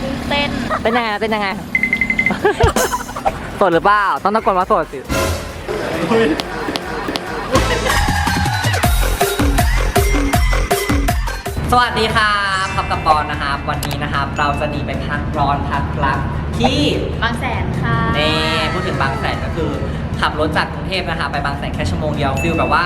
กุ้งเต้นเต้นยังไงเต้นยังไงโสดหรือเปล่า ต้องตะโกนว่าโสดสิสวัสดีครับพับกับปอนนะครับ วันนี้นะครับ เราจะหนีไปพักร้อนพักรักที่บางแสนค่ะเน่พูดถึงบางแสนก็คือ ขับรถจากกรุงเทพนะคะไปบางแสนแค่ชั่วโมงเดียวฟิลแบบว่า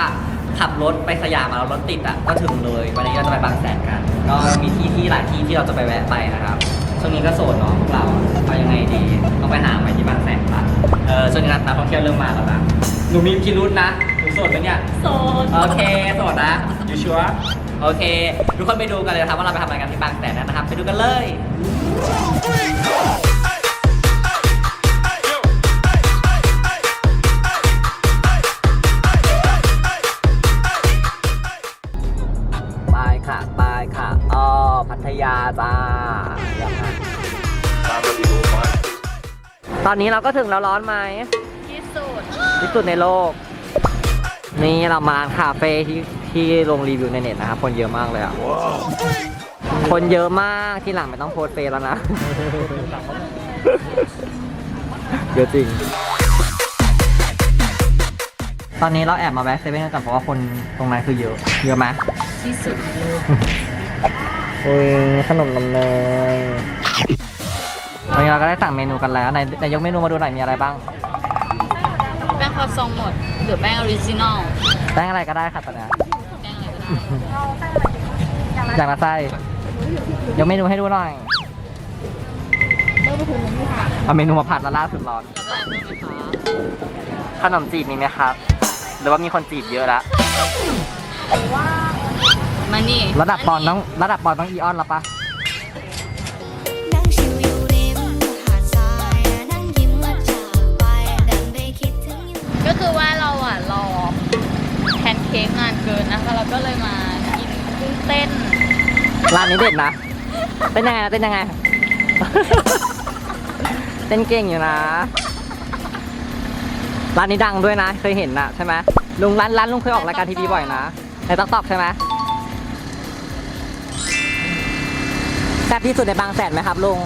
ขับรถไปสยามมาแล้วรถติดอะก็ถึงเลย วันนี้เราจะไปบางแสนกัน ก็มีที่ที่หลายที่ที่เราจะไปแวะไปนะครับ ช่วงนี้ก็โสดเนาะพวกเราเอายังไงดีต้องไปหาใหม่ที่บางแสนปะเออช่วงนี้นักท่องเที่ยวเริ่มมาแล้วนะหนูมีพิรุธนะหนูโสดไหมเนี่ยโซนโอเคโสดนะอยู่ชัวร์โอเค ทุกคนไปดูกันเลยนะครับว่าเราไปทำอะไรกันที่บางแสนนะครับ ไปดูกันเลย ตอนนี้เราก็ถึงแล้วร้อนไหมที่สุดที่สุดในโลก นี่เรามาร้านคาเฟ่ที่ที่ลงรีวิวในเน็ตนะครับคนเยอะมากเลยอะคนเยอะมากที่หลังไม่ต้องโพสต์เฟซแล้วนะ เยอะจริง ตอนนี้เราแอบมาแวะเซเว่นกันก่อนเพราะว่าคนตรงนั้นคือเยอะ เยอะไหมที่สุดโอ้ยขนมนมเนย วันนี้เราก็ได้สั่งเมนูกันแล้วไหนไหนยกเมนูมาดูหน่อยมีอะไรบ้าง แป้งคอซองหมดหรือแป้งออริจินอลแป้งอะไรก็ได้ค่ะตอนนี้แป้งอะไรก็ได้อย่างละไส้ยกเมนูให้ดูหน่อยเอาเมนูมาผัดแล้วล่าสุดร้อน แล้วก็อะไรเพิ่มไหมคะขนมจีบมีไหมครับ หรือว่ามีคนจีบเยอะแล้วมานี่ระดับปอนต้องระดับปอนต้องอีออนแล้วปะ ร้านนี้เด็ดนะเต้นยังไงนะเต้นยังไง เต้นเก่งอยู่นะ ร้านนี้ดังด้วยนะ เคยเห็นนะใช่ไหมลุงร้านร้านลุงเคยออกรายการทีวีบ่อยนะในต๊อกตอกใช่ไหมแซ่บที่สุดในบางแสนไหมครับลุง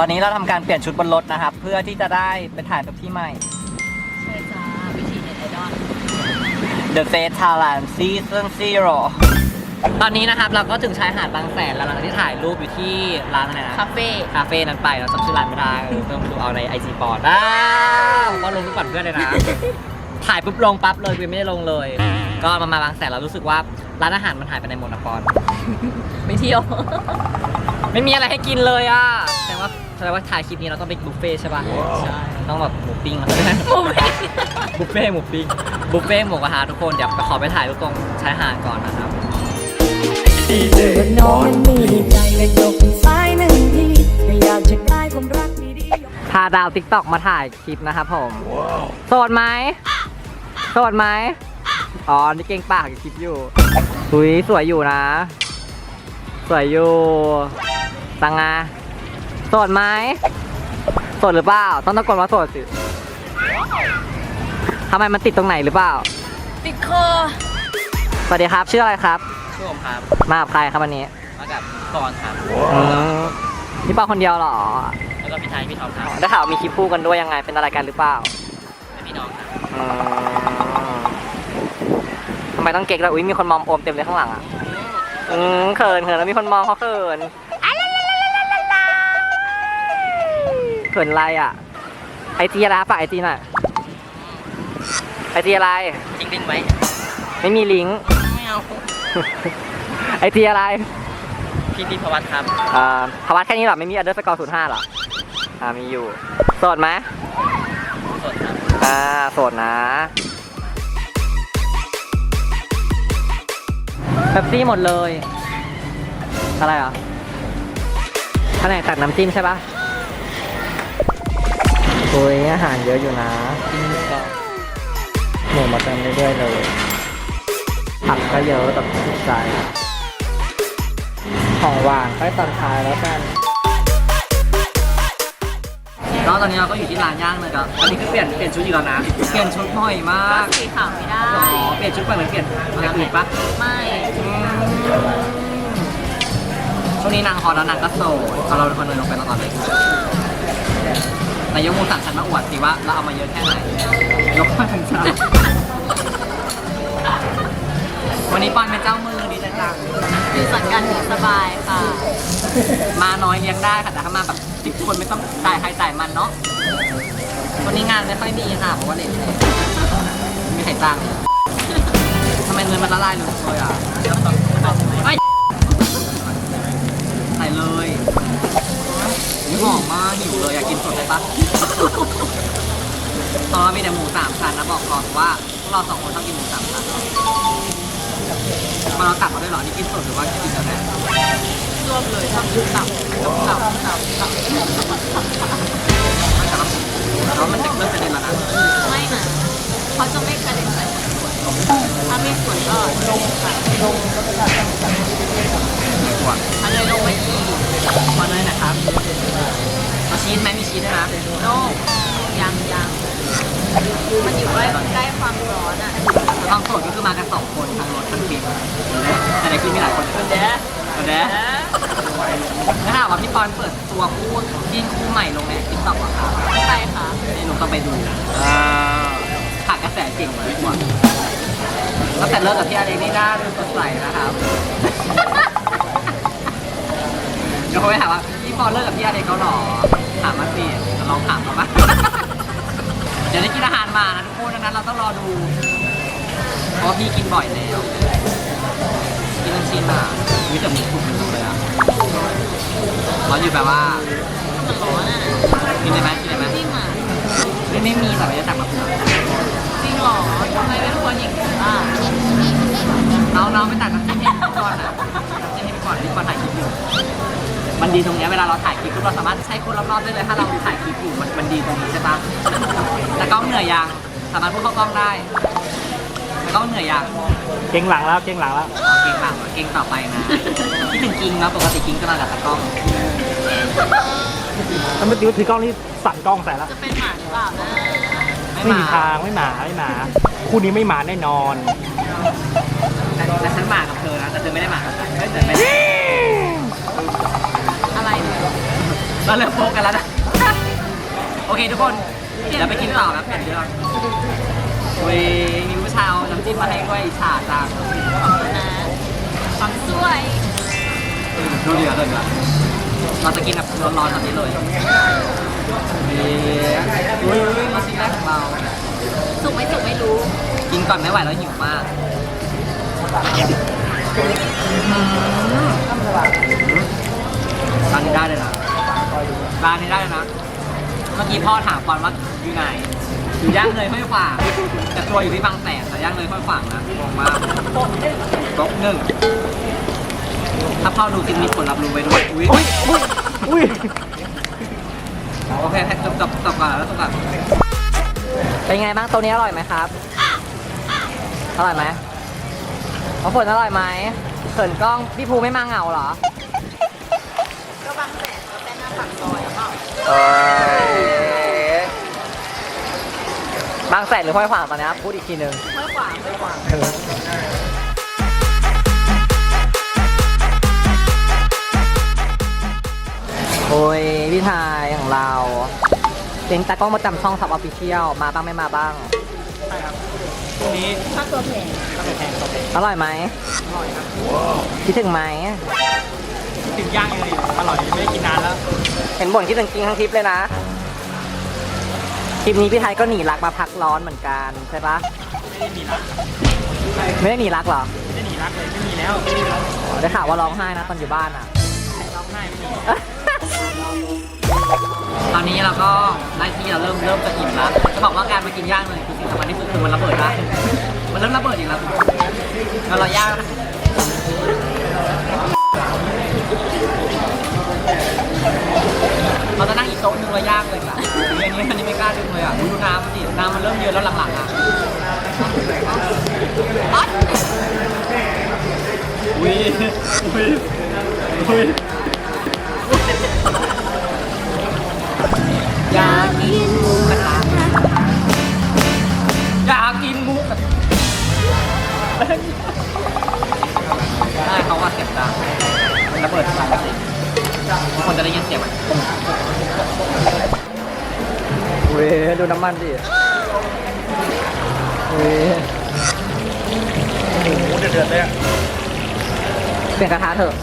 ต่ตอนนี้เราทำการเปลี่ยนชุดบนรถนะครับ เพื่อที่จะได้ไปถ่ายกับที่ใหม่ ใช่จ้าวิธีเน็ตไอดอล The Face Thailand Season Zero ตอนนี้นะครับเราก็ถึงชายหาดบางแสนแล้วหลังจากที่ถ่ายรูปอยู่ที่ร้านอะไรนะ คาเฟ่คาเฟ่นั้นไปเราจำชื่อร้านไม่ได้เออต้องดูเอาในไอจีปอดอ้าวก็ลงทุกก่อนเพื่อนเลยนะ ถ่ายปุ๊บลงปั๊บเลยกูยังไม่ได้ลงเลย ก็มามาบางแสนเรารู้สึกว่าร้านอาหารมันหายไปในหมดนะปอน ไปเที่ยว ไม่มีอะไรให้กินเลยอะแสดงว่า แสดงว่าถ่ายคลิปนี้เราต้องไปบุฟเฟ่ต์ใช่ป่ะใช่ต้องแบบหมูปิ้งอะไรหมูปิ้งบุฟเฟ่ต์หมูปิ้งบุฟเฟ่ต์หมูกระทะทุกคนเดี๋ยวไปขอไปถ่ายรูปตรงชายหาดก่อนนะครับ ว่าน้องนั้นมีใจและยกซ้ายหนึ่งทีไม่อยากจะกลายความรักดีๆ พาดาวติ๊กต็อกมาถ่ายคลิปนะครับผมโสดไหมโสดไหมอ๋อ นี่เก่งปากกับคลิปอยู่หุยสวยอยู่นะ สวยอยู่ตังงาโสดไหมโสดหรือเปล่า ต้องตะโกนว่าโสดสิทำไมมันติดตรงไหนหรือเปล่า ติดคอสวัสดีครับ ชื่ออะไรครับ ชื่อผมครับ มากับใครครับวันนี้ มากับกรครับอืมพี่ปอคนเดียวเหรอ แล้วก็พี่ไทยพี่ทอมครับได้ข่าวมีคลิปคู่กันด้วยยังไง เป็นอะไรกันหรือเปล่าและพี่น้องครับอืมทำไมต้องเก๊กแล้วอุ้ยมีคนมองโอมเต็มเลยข้างหลังอะอืมเขินเขินแล้วมีคนมองเขาเขิน เขินอะไรอะ ไอจีอะไรฝากไอจีหน่อยไอจีอะไรทิ้งลิงก์ไว้ไม่มีลิงก์ ไม่เอาไอจีอะไร พี่พี่พวัตครับอ่าภาวะแค่นี้เหรอ ไม่มีอันเดอร์สกอร์ศูนย์ห้าหรอ อ่า มีอยู่ โสดไหมสดครับ อ่า โสดนะเป๊ปซี่หมดเลย อะไรอะแผนกตักน้ำจิ้มใช่ปะ โอ้ยอาหารเยอะอยู่นะหมูมาเติมเรื่อยๆเลย ผักก็เยอะแต่ถูกใจของหวานค่อยตอนท้ายแล้วกันไงแล้วตอนนี้เราก็อยู่ที่ร้านย่างเลยครับอันนี้คือเปลี่ยนเปลี่ยนชุดอีกแล้วนะ เปลี่ยนชุดบ่อยมาก็กสีขาวไม่ได้อ๋อเปลี่ยนชุดบ่อยเหมือนเปลี่ยนอย่างอื่นปะไม่ช่วงนี้นางฮอตแล้วนางก็โสดเอาเราคนเดินลงไปตอนเลยแต่ยกมูสั่งฉันมาอวดสิว่าเราเอามาเยอะแค่ไหนยกมาถึงจ้าวันนี้ปอนเป็นเจ้ามือดีใจจังอยู่สังกัดหัวสบายค่ะ มาน้อยเลี้ยงได้ค่ะแต่ถ้ามาแบบสิบคนไม่ต้องจ่ายใครจ่ายมันเนาะวันนี้งานไม่ค่อยดีค่ะเพราะว่าเลทเลยไม่มีใครจ้างทำไมเงินมันละลายเลยอะไอ้ใส่เลยอุ๊ย หอมมากหิวเลยอยากกินสดได้ปะเพราะว่ามีแต่หมูสามชั้นนะบอกก่อนว่าพวกเราสองคนชอบกินหมูสามชั้นมาเราตักมาด้วยเหรอนี่กินสดหรือว่ากินกาแฟรวมเลยทำชุดตับตับตับตับแต่ว่ามันจะเริ่มจะเด่นแล้วนะไม่นะเขาจะไม่กระเด็นใส่ถ้าไม่สวยก็ลงค่ะกว่าอันเลยลงไปอีก ครับเอาชีสไหมมีชีสด้วยนะโน่ยังยังมันอยู่ใกล้ใกล้ความร้อนอะความโสดก็คือมากันสองคนทางรถทั้งทีมแต่ในคลิปมีหลายคนเด้อเด้ถ้าหากว่าพี่ปอนเปิดตัวคู่ยินคู่ใหม่ลงในติ๊กต็อกอะครับไปค่ะนี่หนูต้องไปดูขาดกระแสเก่งเลยกว่าตั้งแต่เลิกกับพี่อาเล็กนี่หน้าดูสดใสนะครับเดี๋ยวเขาไปถามว่าพี่ ปอนเลิกกับพี่อาเล็กเขาหรอ ถามมาสิจะลองถามเขาบ้างเดี๋ยวได้กินอาหารมานะทุกคนดังนั้นเราต้องรอดู เพราะว่าพี่กินบ่อยแล้วกินน้ำชิ้นอะวิแต่มีถูกมันเลยอะร้อนอยู่แบบว่ามันร้อนอะกินได้ไหมกินได้ไหมจริงอะไม่ไม่มีแต่ไม่ได้ตักมาเผื่อจริงเหรอทำไมเป็นคนอย่างนี้อะน้องน้องไปตัก มันดีตรงเนี้ยเวลาเราถ่ายคลิปปุ๊บเราสามารถใช้คนรอบๆได้เลยถ้าเราถ่ายคลิปอยู่มันมันดีตรงนี้ใช่ปะแต่กล้องเหนื่อยยังสามารถพูดเข้ากล้องได้แต่กล้องเหนื่อยยังเก่งหลังแล้วเก่งหลังแล้วเก่งหลังเก่งต่อไปนะคิดถึงกิงนะปกติกิงก็มากับตากล้องแล้วเมื่อกี้ถือกล้องนี่สั่นกล้องใส่แล้วจะเป็นหมาหรือเปล่านะไม่ไม่มีมาทางไม่หมาไม่หมาคู่นี้ไม่หมาแน่นอน แต่แต่ฉันมากับเธอนะแต่เธอไม่ได้มากับฉันไม่แต่ไม่ได้ อะไรเนี่ย เราเริ่มโฟกันแล้วนะ โอเคทุกคน เดี๋ยวไปกินต่อนะเปลี่ยนเรื่องเว้ยมีผู้ชายเอาน้ำจิ้มมาให้ด้วยอิจฉาจังนะความสวยดูดีอะดูดีอะเราจะกินแบบร้อนๆแบบนี้เลยเฮ้ยเฮ้ยมาชิ้นแรกของเราสุกไม่สุกไม่รู้ กินก่อนไม่ไหวแล้วหิวมากร้านนี้ได้เลยนะ ร้านนี้ได้เลยนะ เมื่อกี้พ่อถามปอนว่าอยู่ไหน อยู่ย่างเลยห้วยขวางแต่ตัวอยู่ที่บางแสนแต่ย่างเลยห้วยขวางนะงงมากก๊อกหนึ่ง ถ้าพ่อดูคลิปนี้ผลรับรู้ไปด้วยอุ้ยอุ้ยอุ้ยอุ้ยโอเคจบจบจบก่อนแล้วจบก่อนเป็นไงบ้างตัวนี้อร่อยไหมครับ อร่อยไหมพอฝนอร่อยไหมเขินกล้องพี่ภูไม่มาเหงาเหรอ ก็บางแสนก็เป็นหน้าปากซอยแล้วก็ บางแสนหรือห้วยขวางตอนนี้พูดอีกทีหนึ่งไม่ขวางไม่ขวางโอ้ยพี่ทายของเราเป็นตากล้องประจำช่องสับออฟฟิเชียลมาบ้างไม่มาบ้างคู่นี้ค่าตัวแพงก็เป็นแพงก็เป็นอร่อยไหมอร่อยครับคิดถึงไหม ถึงย่างยังไงอยู่อร่อยยังไม่ได้กินนานแล้ว เห็นบ่นคิดถึงกิงทั้งคลิปเลยนะคลิปนี้พี่ไทยก็หนีรักมาพักร้อนเหมือนกันใช่ปะไม่ได้หนีรักไม่ได้หนีรักเหรอไม่ได้หนีรักเลยไม่มีแล้วอ๋อได้ข่าวว่าร้องไห้นะตอนอยู่บ้านอะร้องไห้ไม่มีตอนนี้เราก็ได้ที่เราเริ่มเริ่มจะอิ่มแล้วจะบอกว่าการมากินย่างเลยคือสิ่งสำคัญที่สุดคือมันระเบิดได้มันเริ่มระเบิดอีกแล้วแล้วเราย่าง เราจะนั่งอีกโต๊ะนึงระยากเลยค่ะอันนี้อันนี้ไม่กล้าดึงเลยอะดูน้ำสิน้ำมันเริ่มเยอะแล้วหลังๆอะอุ้ยอุ้ยอุ้ยอยากกินหมูกระทะอยากกินหมูกระทะได้เขาว่าเสียงดัง จะได้ยินเสียงมันเว้ยดูน้ำมันดิเว้ยโอ้โหเดือดๆเลยอะเปลี่ยนกระทะเถอะ